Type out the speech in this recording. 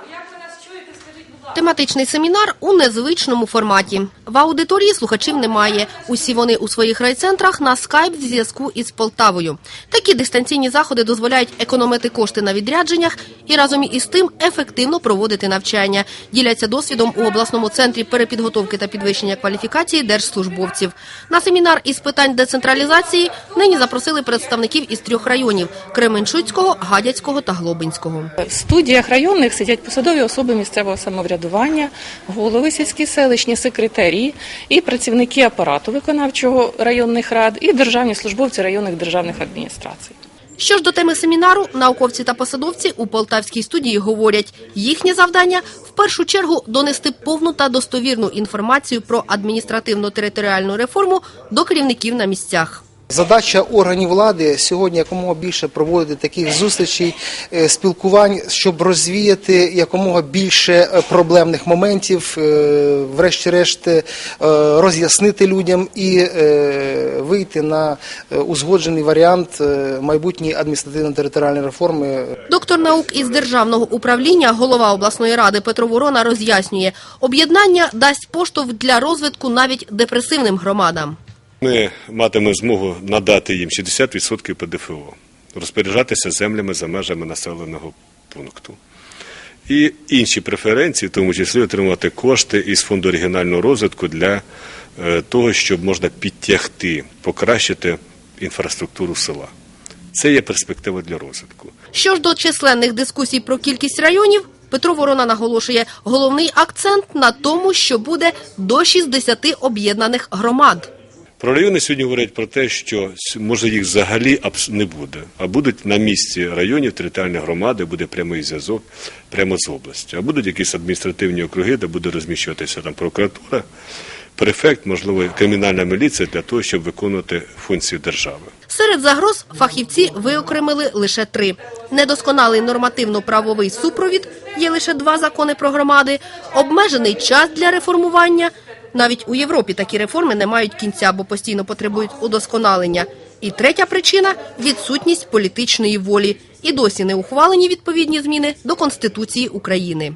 Як Тематичний семінар у незвичному форматі. В аудиторії слухачів немає. Усі вони у своїх райцентрах на скайп в зв'язку із Полтавою. Такі дистанційні заходи дозволяють економити кошти на відрядженнях і разом із тим ефективно проводити навчання. Діляться досвідом у обласному центрі перепідготовки та підвищення кваліфікації держслужбовців. На семінар із питань децентралізації нині запросили представників із трьох районів: Кременчуцького, Гадяцького та Глобинського. В студіях районних сидять посадові особи місцевого самоврядування, голови сільські селищні секретарі і працівники апарату виконавчого районних рад, і державні службовці районних державних адміністрацій. Що ж до теми семінару, науковці та посадовці у полтавській студії говорять, їхнє завдання в першу чергу донести повну та достовірну інформацію про адміністративно-територіальну реформу до керівників на місцях. Задача органів влади сьогодні якомога більше проводити таких зустрічей, е, спілкувань, щоб розвіяти якомога більше е, проблемних моментів, е, врешті-решт роз'яснити людям і вийти на узгоджений варіант майбутньої адміністративно-територіальної реформи. Доктор наук із державного управління, голова обласної ради Петро Ворона роз'яснює, об'єднання дасть поштовх для розвитку навіть депресивним громадам. Ми матимемо змогу надати їм 60% ПДФО, розпоряджатися землями за межами населеного пункту. І інші преференції, в тому числі отримати кошти із фонду регіонального розвитку для е, того, щоб можна підтягти, покращити інфраструктуру села. Це є перспектива для розвитку. Що ж до численних дискусій про кількість районів, Петро Ворона наголошує, головний акцент на тому, що буде до 60 об'єднаних громад. Про райони сьогодні говорять про те, що може їх взагалі не буде, а будуть на місці районів територіальні громади, буде прямий зв'язок прямо з областю. А будуть якісь адміністративні округи, де буде розміщуватися там прокуратура, префект, можливо, кримінальна міліція для того, щоб виконувати функцію держави. Серед загроз фахівці виокремили лише три: недосконалий нормативно-правовий супровід є лише два закони про громади, обмежений час для реформування. Навіть у Європі такі реформи не мають кінця, бо постійно потребують удосконалення. І третя причина відсутність політичної волі. І досі не ухвалені відповідні зміни до Конституції України.